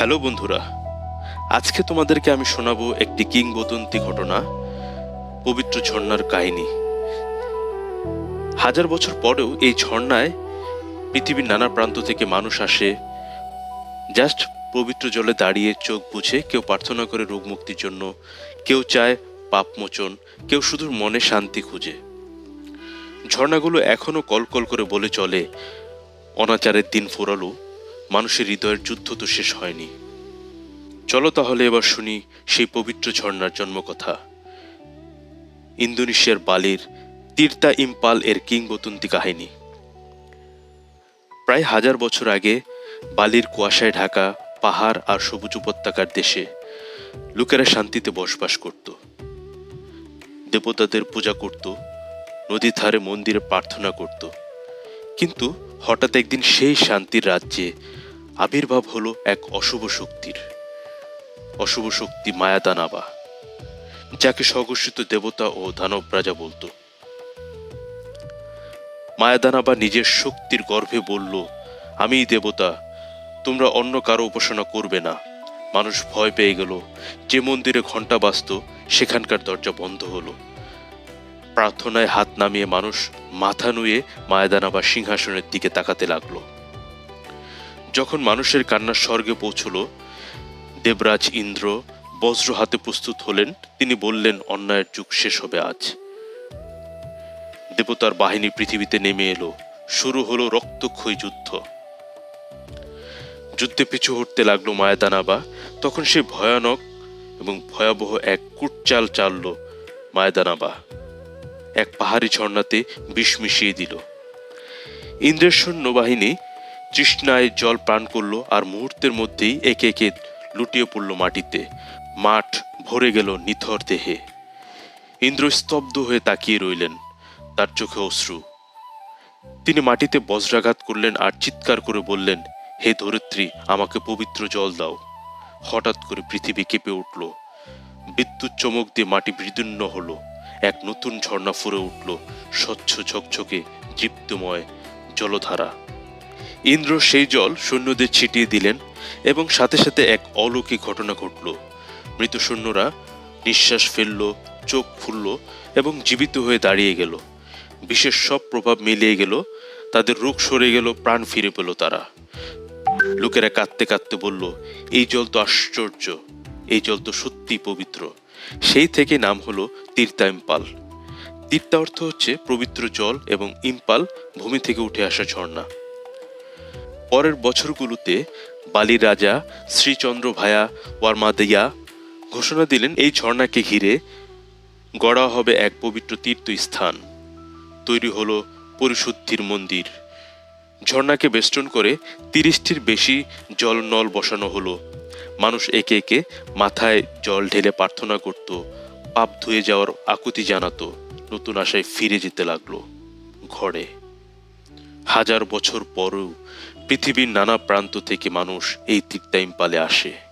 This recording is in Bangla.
হ্যালো বন্ধুরা, আজকে তোমাদেরকে আমি শোনাবো একটি কিংবদন্তি ঘটনা, পবিত্র ঝর্ণার কাহিনী। হাজার বছর পরেও এই ঝর্ণায় পৃথিবীর নানা প্রান্ত থেকে মানুষ আসে, জাস্ট পবিত্র জলে দাঁড়িয়ে চোখ বুঝে কেউ প্রার্থনা করে রোগ মুক্তির জন্য, কেউ চায় পাপ মোচন, কেউ শুধু মনে শান্তি খুঁজে। ঝর্ণাগুলো এখনও কলকল করে বলে চলে, অনাচারের দিন ফোরালো মানুষের হৃদয়ের যুদ্ধ তো শেষ হয়নি। চলো তাহলে এবার শুনি সেই পবিত্র ঝর্ণার জন্মকথা। ইন্দোনেশিয়ার বালির তীর্তা ইম্পাল এর কিংবদন্তি কাহিনী। প্রায় হাজার বছর আগে বালির কুয়াশায় ঢাকা পাহাড় আর সবুজ উপত্যকার দেশে লোকেরা শান্তিতে বসবাস করত। দেবতাদের পূজা করত, নদীর ধারে মন্দিরে প্রার্থনা করত। কিন্তু হঠাৎ একদিন সেই শান্তির রাজ্যে আবির্ভাব হলো এক অশুভ শক্তির। অশুভ শক্তি মায়াদানাবা, যাকে স্বঘোষিত দেবতা ও দানব রাজা বলতো। মায়াদানাবা নিজের শক্তির গর্ভে বলল, আমিই দেবতা, তোমরা অন্য কারও উপাসনা করবে না। মানুষ ভয় পেয়ে গেল, যে মন্দিরে ঘণ্টা বাজত, সেখানকার দরজা বন্ধ হলো। প্রার্থনায় হাত নামিয়ে মানুষ মাথা নুয়ে মায়াদানাবা সিংহাসনের দিকে তাকাতে লাগল। যখন মানুষের কান্না স্বর্গে পৌঁছল, দেবরাজ ইন্দ্র বজ্র হাতে প্রস্তুত হলেন। তিনি বললেন, অন্যায়ের যুগ শেষ হবে আজ। দেবতার বাহিনী পৃথিবীতে নেমে এলো। শুরু হলো রক্তক্ষয়ী যুদ্ধ। যুদ্ধে পিছু হটতে লাগল মায়াদানাবা। তখন সে ভয়ানক এবং ভয়াবহ এক কুটচাল চালল মায়াদানাবা। এক পাহাড়ি ঝর্ণাতে বিষ মিশিয়ে দিল। ইন্দ্রের সৈন্যবাহিনী তৃষ্ণায় জল পান করল আর মুহূর্তের মধ্যেই একে একে লুটিয়ে পড়ল মাটিতে। মাঠ ভরে গেল নিথর দেহে। ইন্দ্র স্তব্ধ হয়ে তাকিয়ে রইলেন, তার চোখে অশ্রু। তিনি মাটিতে বজ্রাঘাত করলেন আর চিৎকার করে বললেন, হে ধরিত্রী, আমাকে পবিত্র জল দাও। হঠাৎ করে পৃথিবী কেঁপে উঠল। বিদ্যুৎ চমক দিয়ে মাটি বিদীর্ণ হলো। এক নতুন ঝর্ণা ফুরে উঠল, স্বচ্ছ ঝকঝকে জীপ্তময় জলধারা। ইন্দ্র সেই জল সৈন্যদের ছিটিয়ে দিলেন এবং সাথে সাথে এক অলৌকিক ঘটনা ঘটল। মৃত সৈন্যরা নিঃশ্বাস ফেলল, চোখ ফুলল এবং জীবিত হয়ে দাঁড়িয়ে গেল। বিশেষ সব প্রভাব মিলিয়ে গেল, তাদের রোগ সরে গেল, প্রাণ ফিরে পেল তারা। লোকেরা কাঁদতে কাঁদতে বলল, এই জল তো আশ্চর্য, এই জল তো সত্যি পবিত্র। সেই থেকে নাম হলো তীর্থা ইম্পাল তীর্থা অর্থ হচ্ছে পবিত্র জল এবং ইম্পাল ভূমি থেকে উঠে আসা ঝর্ণা। পরের বছরগুলোতে বালির রাজা শ্রীচন্দ্র ভায়া ওয়ার্মাদিয়া ঘোষণা দিলেন, এই ঝর্ণাকে ঘিরে গড়া হবে এক পবিত্র তীর্থস্থান। তৈরি হলো পরিশুদ্ধির মন্দির। ঝর্ণাকে বেষ্টন করে তিরিশটির বেশি জল নল বসানো হলো। মানুষ একে একে মাথায় জল ঢেলে প্রার্থনা করত, পাপ ধুয়ে যাওয়ার আকুতি জানাতো। নতুন আশায় ফিরে যেতে লাগল ঘরে। হাজার বছর পরেও পৃথিবীর নানা প্রান্ত থেকে মানুষ এই তীর্থা পালে আসে।